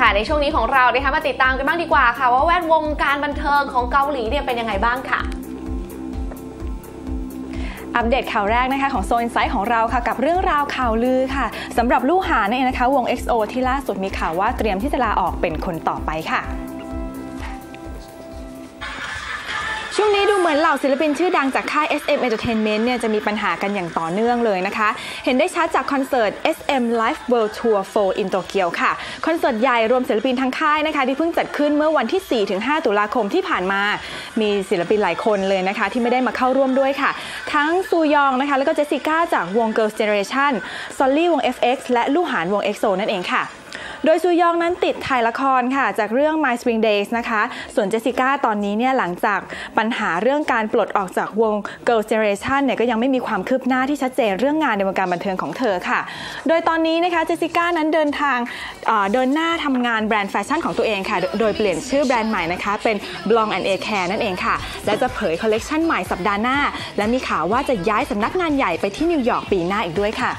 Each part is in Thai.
ค่ะในช่วงนี้ของเรานะคะมาติดตามกันบ้างดีกว่าค่ะ ว่าแวดวงการบันเทิงของเกาหลีเนี่ยเป็นยังไงบ้างค่ะอัปเดตข่าวแรกนะคะของโซนไซต์ของเราค่ะกับเรื่องราวข่าวลือค่ะสำหรับลู่หานเองนะคะวง XO ที่ล่าสุดมีข่าวว่าเตรียมที่จะลาออกเป็นคนต่อไปค่ะ ช่วงนี้ดูเหมือนเหล่าศิลปินชื่อดังจากค่าย SM Entertainment เนี่ยจะมีปัญหากันอย่างต่อเนื่องเลยนะคะ เห็นได้ชัดจากคอนเสิร์ต SM Live World Tour 4 in Tokyo ค่ะ คอนเสิร์ตใหญ่รวมศิลปินทั้งค่ายนะคะ ที่เพิ่งจัดขึ้นเมื่อวันที่ 4-5 ตุลาคมที่ผ่านมา มีศิลปินหลายคนเลยนะคะ ที่ไม่ได้มาเข้าร่วมด้วยค่ะ ทั้งซูยองนะคะแล้วก็เจสสิก้าจากวง Girls' Generation ซอลลี่วง FX และลู่หานวง EXO นั่นเองค่ะ โดยซูยองนั้นติดถ่ายละครค่ะ จากเรื่อง My Spring Days นะคะ ส่วนเจสสิก้าตอนนี้เนี่ยหลังจากปัญหาเรื่องการปลดออกจากวง Girls' Generation เนี่ยก็ยังไม่มีความคืบหน้าที่ชัดเจนเรื่องงานในวงการบันเทิงของเธอค่ะ โดยตอนนี้นะคะเจสสิก้านั้นเดินทางเดินหน้าทำงานแบรนด์แฟชั่นของตัวเองค่ะ โดยเปลี่ยนชื่อแบรนด์ใหม่นะคะ เป็น Blong and A Care นั่นเองค่ะ และจะเผยคอลเลกชันใหม่สัปดาห์หน้า และมีข่าวว่าจะย้ายสำนักงานใหญ่ไปที่นิวยอร์กปีหน้าอีกด้วยค่ะ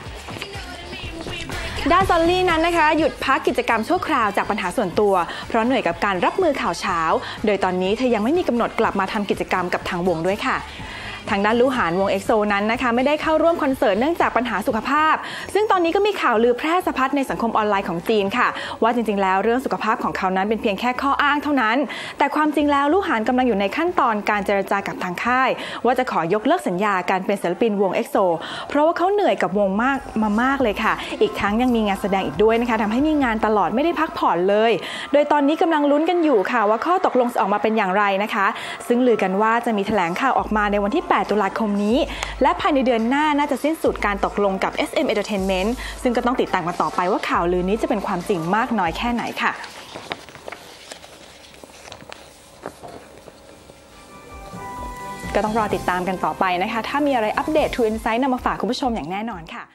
ด้านซอลลี่นั้นนะคะ หยุดพักกิจกรรมชั่วคราวจากปัญหาส่วนตัว เพราะเหนื่อยกับการรับมือข่าวเช้า โดยตอนนี้เธอยังไม่มีกำหนดกลับมาทำกิจกรรมกับทางวงด้วยค่ะ ทางด้านลูหานวงเอ็กโซนั้นนะคะไม่ได้เข้าร่วมคอนเสิร์ตเนื่องจากปัญหาสุขภาพ ซึ่งตอนนี้ก็มีข่าวลือแพร่สะพัดในสังคมออนไลน์ของจีนค่ะ ว่าจริงๆ แล้วเรื่องสุขภาพของเขานั้นเป็นเพียงแค่ข้ออ้างเท่านั้น แต่ความจริงแล้วลูหานกำลังอยู่ในขั้นตอนการเจรจากับทางค่าย ว่าจะขอยกเลิกสัญญาการเป็นศิลปินวงเอ็กโซเพราะว่าเขาเหนื่อยกับวงมากมามากเลยค่ะ อีกทั้งยังมีงานแสดงอีกด้วยนะคะทำให้มีงานตลอดไม่ได้พักผ่อนเลย โดยตอนนี้กำลังลุ้นกันอยู่ค่ะ ว่าข้อตกลงจะออกมาเป็นอย่างไรนะคะ ซึ่งลือกันว่าจะมีแถลงข่าวออกมาในวันที่8 8 ตุลาคมนี้ และภายในเดือนหน้าน่าจะสิ้นสุดการตกลงกับ SM Entertainment ซึ่งก็ต้องติดตามกันต่อไปว่าข่าวลือนี้จะเป็นความจริงมากน้อยแค่ไหนค่ะก็ต้องรอติดตามกันต่อไปนะคะ ถ้ามีอะไรอัปเดต True Insight นำมาฝากคุณผู้ชมอย่างแน่นอนค่ะ